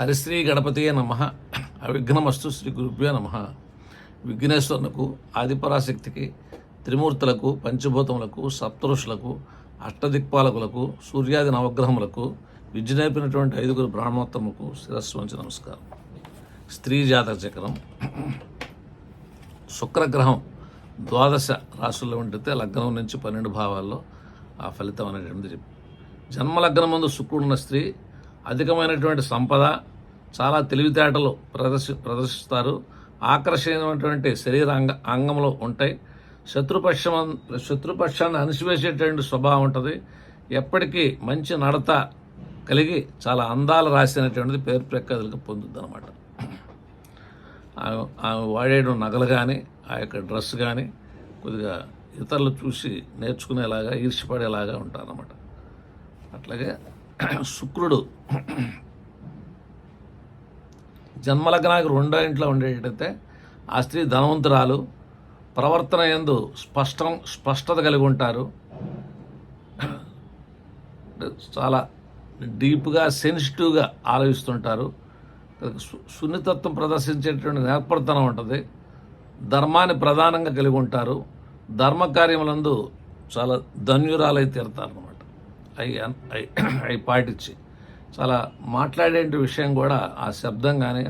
హరిశ్రీ గణపతియే నమ. అవిఘ్నమస్తు శ్రీ గురుభ్యో నమ. విఘ్నేశ్వరునకు ఆదిపరాశక్తికి త్రిమూర్తులకు పంచభూతములకు సప్తఋషులకు అష్టదిక్పాలకులకు సూర్యాది నవగ్రహములకు విద్య నేర్పినటువంటి ఐదుగురు బ్రాహ్మోత్తముకు శిరస్సు వంచి నమస్కారం. స్త్రీ జాతక చక్రం. శుక్రగ్రహం ద్వాదశ రాశుల్లో ఉంటే లగ్నం నుంచి పన్నెండు భావాల్లో ఆ ఫలితం అనేటువంటిది జన్మలగ్నం ముందు శుక్రుడున్న స్త్రీ అధికమైనటువంటి సంపద చాలా తెలివితేటలు ప్రదర్శి ప్రదర్శిస్తారు. ఆకర్షణీయమైనటువంటి శరీర అంగ అంగంలో ఉంటాయి. శత్రుపక్షం శత్రుపక్షాన్ని అణిసివేసేటువంటి స్వభావం ఉంటుంది. ఎప్పటికీ మంచి నడత కలిగి చాలా అందాలు రాసినటువంటిది పేరు ప్రఖ్యాతులకు పొందుద్ది అనమాట ఆమె ఆమె నగలు కానీ ఆ యొక్క డ్రెస్ కానీ కొద్దిగా ఇతరులు చూసి నేర్చుకునేలాగా ఈర్ష్యపడేలాగా ఉంటారన్నమాట. అట్లాగే శుక్రుడు జన్మలగ్నానికి రెండో ఇంట్లో ఉండేటైతే ఆ స్త్రీ ధనవంతురాలు ప్రవర్తన ఎందు స్పష్టం స్పష్టత కలిగి ఉంటారు. చాలా డీప్గా సెన్సిటివ్గా ఆలోచిస్తుంటారు. సున్నితత్వం ప్రదర్శించేటువంటి నేర్పడతనం ఉంటుంది. ధర్మాన్ని ప్రధానంగా కలిగి ఉంటారు. ధర్మకార్యములందు చాలా ధన్యురాలై తీరుతారు. అవి అవి పాటించి. చాలా మాట్లాడే విషయం కూడా ఆ శబ్దం కానీ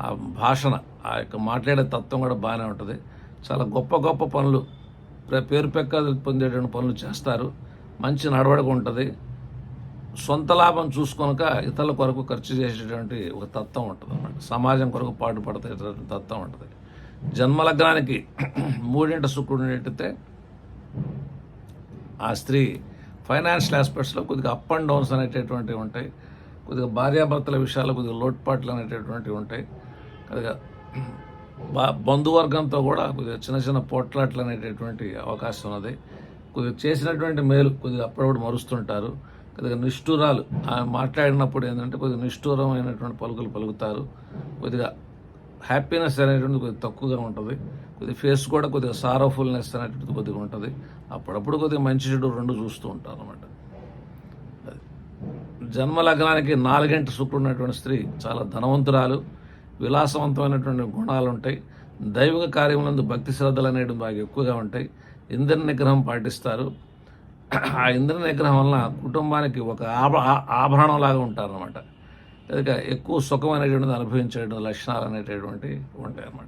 ఆ- భాషణ ఆ యొక్క మాట్లాడే తత్వం కూడా బాగానే ఉంటుంది. చాలా గొప్ప గొప్ప పనులు పేరు పెక్క పొందేటువంటి పనులు చేస్తారు. మంచి నడవడిక ఉంటుంది. సొంత లాభం చూసుకొనక ఇతరుల కొరకు ఖర్చు చేసేటువంటి ఒక తత్వం ఉంటుంది అన్నమాట. సమాజం కొరకు పాటుపడతాయి తత్వం ఉంటుంది. జన్మలగ్నానికి మూడింట శుక్రుడు నెట్టితే ఆ స్త్రీ ఫైనాన్షియల్ ఆస్పెక్ట్స్లో కొద్దిగా అప్ అండ్ డౌన్స్ అనేటటువంటివి ఉంటాయి. కొద్దిగా భార్యాభర్తల విషయాల్లో కొద్దిగా లోటుపాట్లు అనేటటువంటివి ఉంటాయి. కొద్దిగా బా బంధువర్గంతో కూడా కొద్దిగా చిన్న చిన్న పోట్లాట్లు అనేటటువంటి అవకాశం ఉన్నది. కొద్దిగా చేసినటువంటి మేలు కొద్దిగా అప్పుడప్పుడు మరుస్తుంటారు. కొద్దిగా నిష్ఠూరాలు ఆమె మాట్లాడినప్పుడు ఏంటంటే కొద్దిగా నిష్ఠూరమైనటువంటి పలుకులు పలుకుతారు. కొద్దిగా హ్యాపీనెస్ అనేటువంటిది కొద్దిగా తక్కువగా ఉంటుంది. కొద్దిగా ఫేస్ కూడా కొద్దిగా సారోఫుల్నెస్ అనేటువంటిది కొద్దిగా ఉంటుంది. అప్పుడప్పుడు కొద్దిగా మంచి చెడు రెండు చూస్తూ ఉంటారు అనమాట జన్మలగ్నానికి నాలుగంట శుక్రుడు ఉన్నటువంటి స్త్రీ చాలా ధనవంతురాలు విలాసవంతమైనటువంటి గుణాలు ఉంటాయి దైవిక కార్యములందు భక్తి శ్రద్ధలు అనేవి బాగా ఎక్కువగా ఉంటాయి. ఇంద్ర నిగ్రహం పాటిస్తారు. ఆ ఇంద్ర నిగ్రహం వలన కుటుంబానికి ఒక ఆభ ఆ- ఆభరణంలాగా ఉంటారన్నమాట. ఇక ఎక్కువ సుఖమైనటువంటిది అనుభవించేటువంటి లక్షణాలు అనేటటువంటి ఉంటాయి అన్నమాట.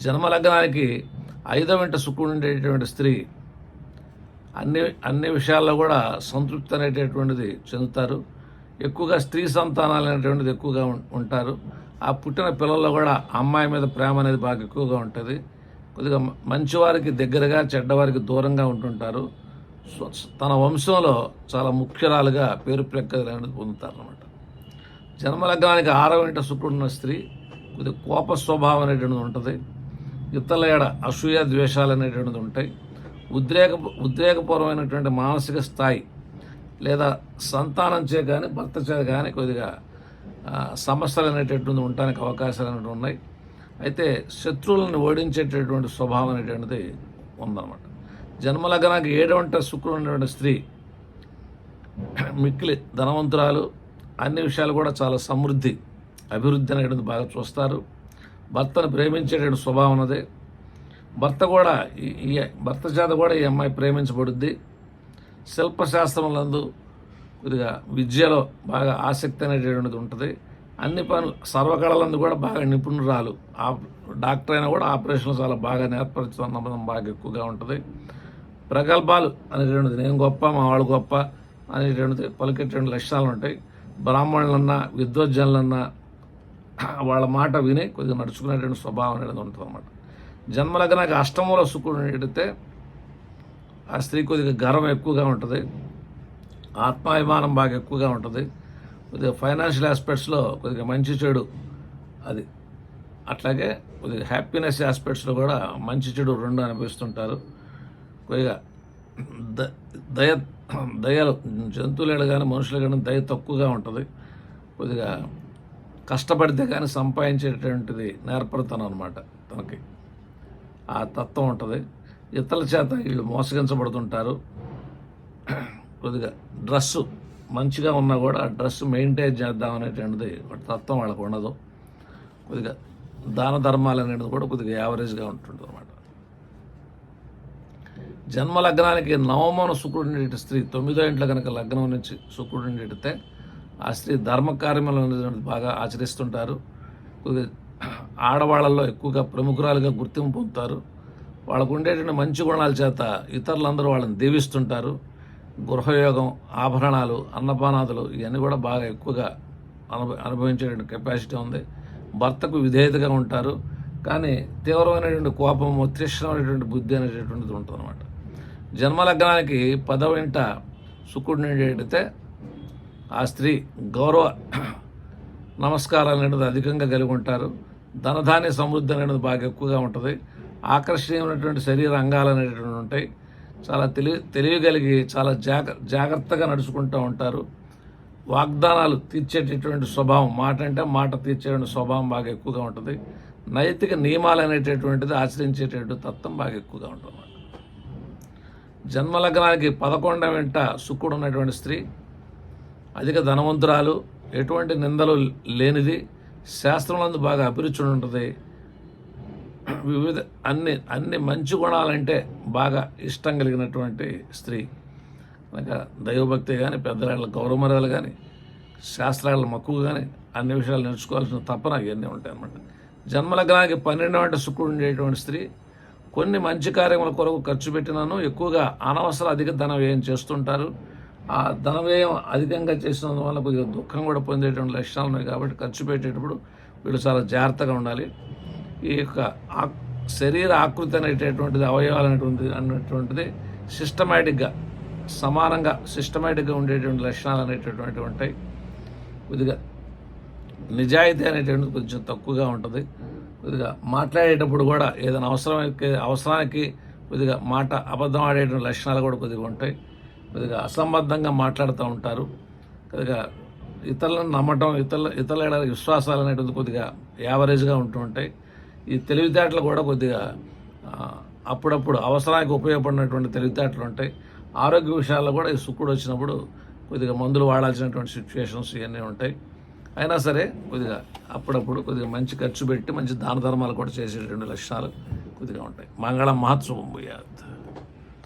జన్మలగ్నానికి ఐదవ వెంట శుక్రుడు ఉండేటటువంటి స్త్రీ అన్ని అన్ని విషయాల్లో కూడా సంతృప్తి అనేటటువంటిది చెందుతారు. ఎక్కువగా స్త్రీ సంతానాలు అనేటువంటిది ఎక్కువగా ఉంటారు. ఆ పుట్టిన పిల్లల్లో కూడా అమ్మాయి మీద ప్రేమ అనేది బాగా ఎక్కువగా ఉంటుంది. కొద్దిగా మ- మంచివారికి దగ్గరగా చెడ్డవారికి దూరంగా ఉంటుంటారు. తన వంశంలో చాలా ముఖ్యరాలుగా పేరు ప్రఖ్యాతులు పొందుతారనమాట పొందుతారు అనమాట జన్మలగ్నానికి ఆరవ ఇంట శుక్రుడున్న స్త్రీ కొద్దిగా కోప స్వభావం అనేటువంటిది ఉంటుంది. ఇతరుల ఏడ అసూయ ద్వేషాలు అనేటువంటిది ఉంటాయి. ఉద్రేక ఉద్రేకపూర్వమైనటువంటి మానసిక స్థాయి లేదా సంతానం చే కానీ భర్త చే కానీ కొద్దిగా సమస్యలు అనేటటువంటి ఉండడానికి అవకాశాలు అనేవి ఉన్నాయి. అయితే శత్రువులను ఓడించేటటువంటి స్వభావం అనేటువంటిది ఉందన్నమాట. జన్మలగ్నానికి ఏడవంట శుక్రుడు ఉన్నటువంటి స్త్రీ. మిక్కిలి ధనవంతురాలు అన్ని విషయాలు కూడా చాలా సమృద్ధి అభివృద్ధి అనేటువంటి బాగా చూస్తారు. భర్తను ప్రేమించేటువంటి స్వభావం ఉన్నది. భర్త కూడా ఈ ఈ భర్త చేత కూడా ఈ అమ్మాయి ప్రేమించబడుద్ది. శిల్పశాస్త్రములందు కొద్దిగా విద్యలో బాగా ఆసక్తి అనేటటువంటిది ఉంటుంది. అన్ని పనులు సర్వకళలందు కూడా బాగా నిపుణురాలు. ఆ డాక్టర్ అయినా కూడా ఆపరేషన్లు చాలా బాగా నేర్పరచుతున్న నమ్మకం బాగా ఎక్కువగా ఉంటుంది. ప్రగల్భాలు అనేటువంటిది. నేను గొప్ప మా వాళ్ళు గొప్ప అనేటువంటిది పలికేటువంటి లక్షణాలు ఉంటాయి. బ్రాహ్మణులన్నా విద్వజ్జనులన్నా వాళ్ళ మాట విని కొద్దిగా నడుచుకునేటువంటి స్వభావం అనేది ఉంటుంది అనమాట జన్మలగ్నానికి అష్టమంలో శుక్రుడు ఎడితే ఆ స్త్రీ కొద్దిగా గర్వం ఎక్కువగా ఉంటుంది. ఆత్మాభిమానం బాగా ఎక్కువగా ఉంటుంది. కొద్దిగా ఫైనాన్షియల్ ఆస్పెక్ట్స్లో కొద్దిగా మంచి చెడు అది. అట్లాగే కొద్దిగా హ్యాపీనెస్ ఆస్పెక్ట్స్లో కూడా మంచి చెడు రెండు అనిపిస్తుంటారు కొద్దిగా ద దయ దయలు జంతువులు కానీ మనుషులు కానీ దయ తక్కువగా ఉంటుంది. కొద్దిగా కష్టపడితే కానీ సంపాదించేటటువంటిది నేర్పడతాను అనమాట తనకి. ఆ తత్వం ఉంటుంది. ఇతరుల చేత వీళ్ళు మోసగించబడుతుంటారు. కొద్దిగా డ్రస్సు మంచిగా ఉన్నా కూడా ఆ డ్రెస్ మెయింటైన్ చేద్దాం అనేటువంటిది ఒక తత్వం వాళ్ళకు ఉండదు. కొద్దిగా దాన ధర్మాలు అనేది కూడా కొద్దిగా యావరేజ్గా ఉంటుంది అనమాట జన్మ లగ్నానికి నవమన శుక్రుడు ఉండేటి స్త్రీ తొమ్మిదో ఇంట్లో కనుక లగ్నం నుంచి శుక్రుడు ఉండేటితే ఆ స్త్రీ ధర్మకార్యమాలు అనేటువంటిది బాగా ఆచరిస్తుంటారు. ఆడవాళ్ళల్లో ఎక్కువగా ప్రముఖురాలుగా గుర్తింపు పొందుతారు. వాళ్ళకు ఉండేటువంటి మంచి గుణాల చేత ఇతరులందరూ వాళ్ళని దీవిస్తుంటారు. గృహయోగం ఆభరణాలు అన్నపానాదులు ఇవన్నీ కూడా బాగా ఎక్కువగా అనుభ అనుభవించేటువంటి కెపాసిటీ ఉంది. భర్తకు విధేయతగా ఉంటారు. కానీ తీవ్రమైనటువంటి కోపము తీక్షణమైనటువంటి బుద్ధి అనేటటువంటిది ఉంటుందన్నమాట. జన్మలగ్నానికి పదవ ఇంట శుక్రుడిని ఏంటంటే ఆ స్త్రీ గౌరవ నమస్కారాలు అనేది అధికంగా కలిగి ఉంటారు. ధనధాన్య సమృద్ధి అనేది బాగా ఎక్కువగా ఉంటుంది. ఆకర్షణీయమైనటువంటి శరీర అంగాలు అనేటువంటి ఉంటాయి. చాలా తెలివి తెలియగలిగి చాలా జాగ్ర జాగ్రత్తగా నడుచుకుంటూ ఉంటారు. వాగ్దానాలు తీర్చేటటువంటి స్వభావం మాట అంటే మాట తీర్చేటువంటి స్వభావం బాగా ఎక్కువగా ఉంటుంది. నైతిక నియమాలు అనేటటువంటిది ఆచరించేటటువంటి తత్వం బాగా ఎక్కువగా ఉంటుంది అన్నమాట జన్మలగ్నానికి పదకొండవ వెంట శుక్రుడు ఉన్నటువంటి స్త్రీ అధిక ధనవంతురాలు ఎటువంటి నిందలు లేనిది శాస్త్రములందు బాగా అభిరుచి ఉంటుంది. వివిధ అన్ని అన్ని మంచి గుణాలంటే బాగా ఇష్టం కలిగినటువంటి స్త్రీ. కనుక దైవభక్తి కానీ పెద్దల గౌరవమర్యాలు కానీ శాస్త్రాల మక్కువ కానీ అన్ని విషయాలు నేర్చుకోవాల్సిన తప్పన ఇవన్నీ ఉంటాయి అన్నమాట జన్మలగ్నానికి పన్నెండు వంట శుక్రుడు ఉండేటువంటి స్త్రీ కొన్ని మంచి కార్యముల కొరకు ఖర్చు పెట్టినను. ఎక్కువగా అనవసర అధిక ధన వ్యయం చేస్తుంటారు. ఆ ధన వ్యయం అధికంగా చేసినందువల్ల కొద్దిగా దుఃఖం కూడా పొందేటువంటి లక్షణాలు ఉన్నాయి కాబట్టి ఖర్చు పెట్టేటప్పుడు వీళ్ళు చాలా జాగ్రత్తగా ఉండాలి. ఈ యొక్క శరీర ఆకృతి అనేటటువంటిది అవయవాలు అనేటువంటిది అన్నటువంటిది సిస్టమేటిక్గా సమానంగా సిస్టమేటిక్గా ఉండేటువంటి లక్షణాలు అనేటటువంటివి ఉంటాయి. కొద్దిగా నిజాయితీ అనేటువంటిది కొంచెం తక్కువగా ఉంటుంది. కొద్దిగా మాట్లాడేటప్పుడు కూడా ఏదైనా అవసరానికి అవసరానికి కొద్దిగా మాట అబద్ధం ఆడే లక్షణాలు కూడా కొద్దిగా ఉంటాయి. కొద్దిగా అసంబద్ధంగా మాట్లాడుతూ ఉంటారు. కొద్దిగా ఇతరులను నమ్మటం ఇతరుల ఇతరుల విశ్వాసాలు అనేటువంటి కొద్దిగా యావరేజ్గా ఉంటూ ఉంటాయి. ఈ తెలివితేటలు కూడా కొద్దిగా అప్పుడప్పుడు అవసరానికి ఉపయోగపడినటువంటి తెలివితేటలు ఉంటాయి. ఆరోగ్య విషయాల్లో కూడా ఈ శుక్రుడు వచ్చినప్పుడు కొద్దిగా మందులు వాడాల్సినటువంటి సిచ్యువేషన్స్ ఇవన్నీ ఉంటాయి. అయినా సరే కొద్దిగా అప్పుడప్పుడు కొద్దిగా మంచి ఖర్చు పెట్టి మంచి దాన ధర్మాలు కూడా చేసేటువంటి లక్షణాలు కొద్దిగా ఉంటాయి. మంగళం మహోత్సవం పోయారు